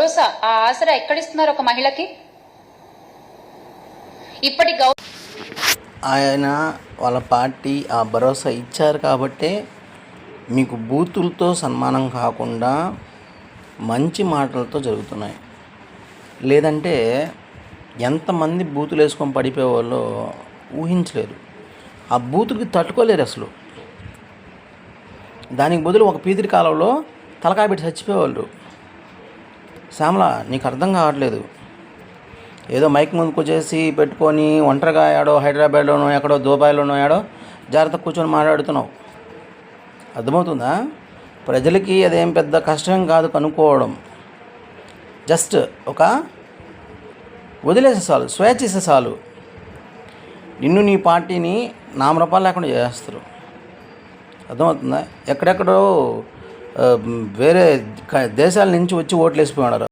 భరోసా ఆ ఆసరా ఎక్కడిస్తున్నారు ఒక మహిళకి? ఇప్పటి గౌ ఆయన వాళ్ళ పార్టీ ఆ భరోసా ఇచ్చారు కాబట్టే మీకు బూతులతో సన్మానం కాకుండా మంచి మాటలతో జరుగుతున్నాయి. లేదంటే ఎంతమంది బూతులు వేసుకొని పడిపోయేవాళ్ళో ఊహించలేరు ఆ బూతుకి తట్టుకోలేరు అసలు. దానికి బదులు ఒక పీతిరి కాలంలో తలకాయ పెట్టి చచ్చిపోయేవాళ్ళు. శ్యామల నీకు అర్థం కావట్లేదు. ఏదో మైక్ ముందుకు వచ్చేసి పెట్టుకొని ఒంటరిగా ఆడో హైదరాబాద్లోనో ఎక్కడో దుబాయ్లోనో ఆడో జాగ్రత్త కూర్చొని మాట్లాడుతున్నావు. అర్థమవుతుందా? ప్రజలకి అదేం పెద్ద కష్టం కాదు కనుక్కోవడం. జస్ట్ ఒక వదిలేసే చాలు స్వేచ్ఛ ఇస్తే చాలు నిన్ను నీ పార్టీని నామరూపాలు లేకుండా చేస్తారు. అర్థమవుతుందా? ఎక్కడెక్కడో వేరే దేశాల నుంచి వచ్చి ఓట్లు వేసిపోయినారు